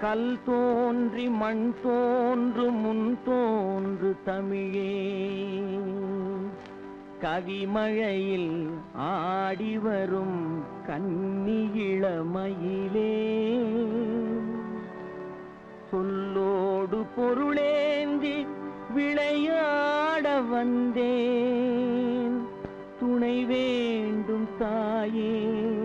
கல் தோன்றி மண் தோன்று முன் தோன்று தமிழே. கவிமழையில் ஆடி வரும் கன்னியிளமயிலே சொல்லோடு பொருளேந்தி விளையாட வந்தேன். துணை வேண்டும் தாயே.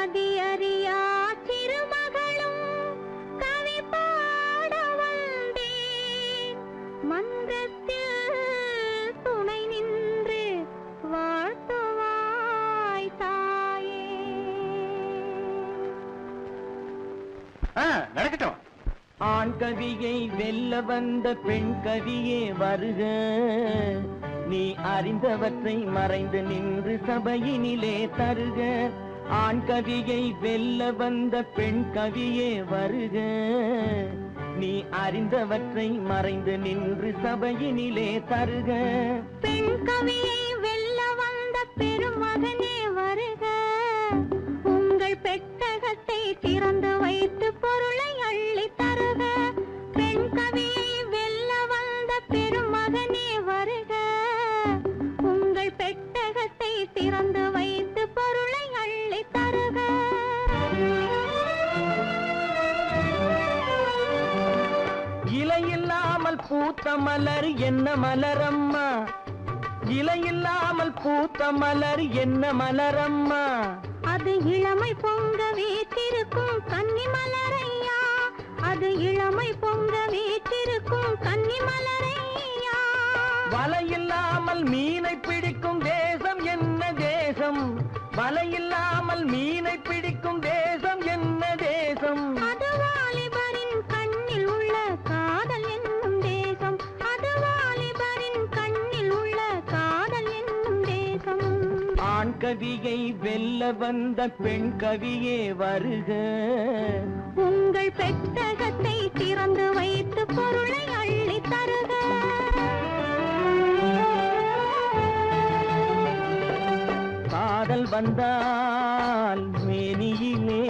மதியறியா சிறுமகளும் கவி பாட வந்தேன் மன்றத்தில் துணை நின்று வாழ்த்துவாய் தாயே. நடக்கட்டும். ஆண் கவியை வெல்ல வந்த பெண் கவியே வருக. நீ அறிந்தவற்றை மறைந்து நின்று சபையினிலே தருக. ஆண் கவியை வெல்ல வந்த பெண் கவியே வருக. நீ அறிந்தவற்றை மறைந்து நின்று சபையினிலே தருக. பெண் கவியை வெல்ல வந்த பெருமகனே வருக. உங்கள் பெட்டகத்தை திறந்து வைத்து பொருளை அள்ளி தருக. பெண் கவி பூத்த மலர் என்ன மலரம்மா? இலையில்லாமல் பூத்த மலர் என்ன மலரம்மா? அது இளமை பொங்க வீற்றிருக்கும் கன்னி மலரையா? அது இளமை பொங்க வீற்றிருக்கும் கன்னி மலரையா? வலையில்லாமல் மீனை பிடிக்கும் தேசம் ஆண் கவியை வெல்ல வந்த பெண் கவியே வருக. உங்கள் பெட்டகத்தை திறந்து வைத்து பொருளை அள்ளி தருக. காதல் வந்தால் மேனியிலே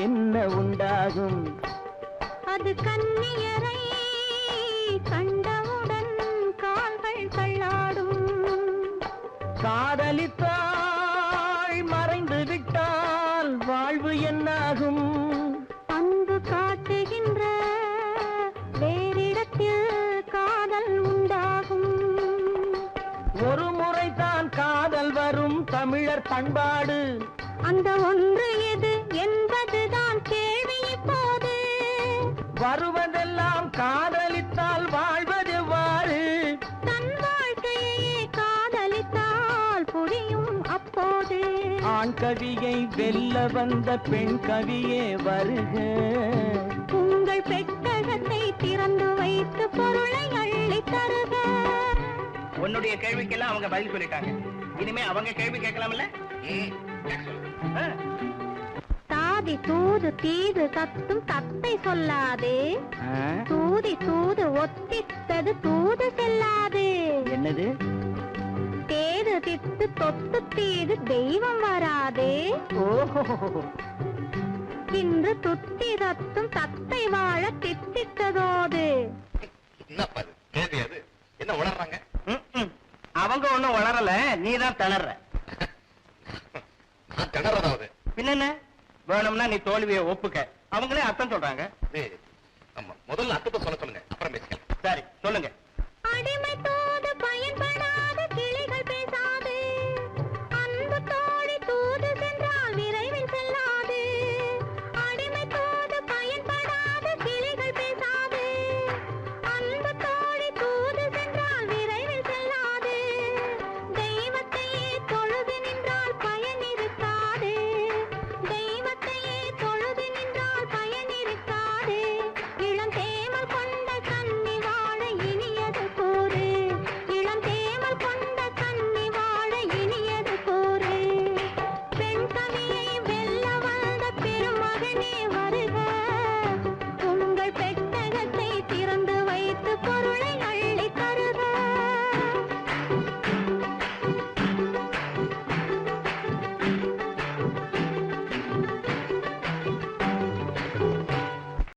என்ன உண்டாகும்? அது கண்ணியரை கண்டவுடன் காதலித்தாள் மறைந்து விட்டால் வாழ்வு என்னாகும்? அன்பு காட்டுகின்ற வேறிடத்தில் காதல் உண்டாகும். ஒரு முறைதான் காதல் வரும் தமிழர் பண்பாடு. அந்த ஒன்று எது என்பதுதான் கேள்வி இப்போது. வருவதெல்லாம் அப்போது ஆண் கவியை வெல்ல வந்த பெண் கவியே வருக. உங்கள் பெட்டகத்தை திறந்து வைத்து பொருளை அள்ளி தருக. உன்னுடைய கேள்விக்கெல்லாம் அவங்க பதில் சொல்லிட்டாங்க. இனிமே அவங்க கேள்வி கேட்கலாம்ல. தாதி தூது தீது தத்தும் தத்தை சொல்லாது. தூதி தூது ஒத்தித்தது தூது செல்லாது. என்னது? தேது தித்து தொத்து தீது தெய்வம் வராது. ஓஹோ. இன்று துத்தி தத்தும் தத்தை வாழ தித்தித்ததோது. என்னப்பா இது? கேள்வி அது. என்ன உளறாங்க. அவங்க ஒண்ணும் வளரல நீதான் திணற. நான் திணறதாவது பின்ன வேணும்னா நீ தோல்வியை ஒப்புக்க. அவங்களே அர்த்தம் சொல்றாங்க. முதல்ல அர்த்தத்தை சொல்ல சொல்லுங்க.